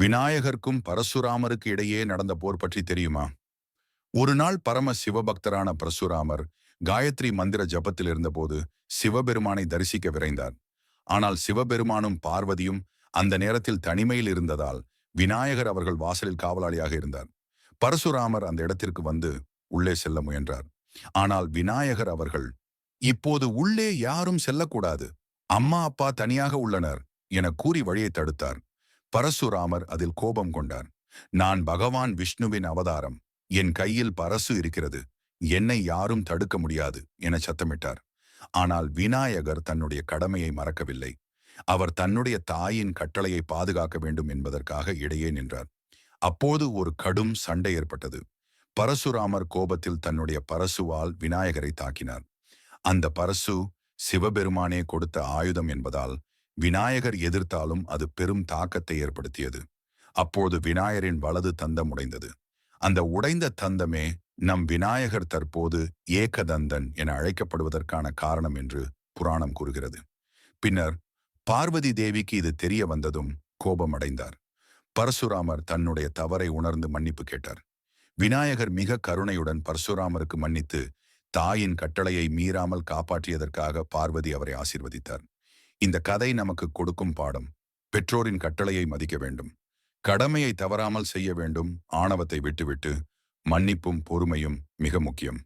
விநாயகருக்கும் பரசுராமருக்கு இடையே நடந்த போர் பற்றி தெரியுமா? ஒரு நாள் பரம சிவபக்தரான பரசுராமர் காயத்ரி மந்திர ஜபத்தில் இருந்தபோது சிவபெருமானை தரிசிக்க விரைந்தார். ஆனால் சிவபெருமானும் பார்வதியும் அந்த நேரத்தில் தனிமையில் இருந்ததால் விநாயகர் அவர்கள் வாசலில் காவலாளியாக இருந்தார். பரசுராமர் அந்த இடத்திற்கு வந்து உள்ளே செல்ல முயன்றார். ஆனால் விநாயகர் அவர்கள் இப்போது உள்ளே யாரும் செல்லக்கூடாது. அம்மா அப்பா தனியாக உள்ளனர் என கூறி வழியை தடுத்தார். பரசுராமர் அதில் கோபம் கொண்டார். நான் பகவான் விஷ்ணுவின் அவதாரம். என் கையில் பரசு இருக்கிறது. என்னை யாரும் தடுக்க முடியாது என சத்தமிட்டார். ஆனால் விநாயகர் தன்னுடைய கடமையை மறக்கவில்லை. அவர் தன்னுடைய தாயின் கட்டளையை பாதுகாக்க வேண்டும் என்பதற்காக இடையே நின்றார். அப்போது ஒரு கடும் சண்டை ஏற்பட்டது. பரசுராமர் கோபத்தில் தன்னுடைய பரசுவால் விநாயகரை தாக்கினார். அந்த பரசு சிவபெருமானே கொடுத்த ஆயுதம் என்பதால் விநாயகர் எதிர்த்தாலும் அது பெரும் தாக்கத்தை ஏற்படுத்தியது. அப்போது விநாயகரின் வலது தந்தம் உடைந்தது. அந்த உடைந்த தந்தமே நம் விநாயகர் தற்போது ஏகதந்தன் என அழைக்கப்படுவதற்கான காரணம் என்று புராணம் கூறுகிறது. பின்னர் பார்வதி தேவிக்கு இது தெரிய வந்ததும் கோபமடைந்தார். பரசுராமர் தன்னுடைய தவறை உணர்ந்து மன்னிப்பு கேட்டார். விநாயகர் மிக கருணையுடன் பரசுராமருக்கு மன்னித்து தாயின் கட்டளையை மீறாமல் காப்பாற்றியதற்காக பார்வதி அவரை ஆசிர்வதித்தார். இந்த கதை நமக்கு கொடுக்கும் பாடம் பெற்றோரின் கட்டளையை மதிக்க வேண்டும் கடமையை தவறாமல் செய்ய வேண்டும் ஆணவத்தை விட்டுவிட்டு மன்னிப்பும் பொறுமையும் மிக முக்கியம்.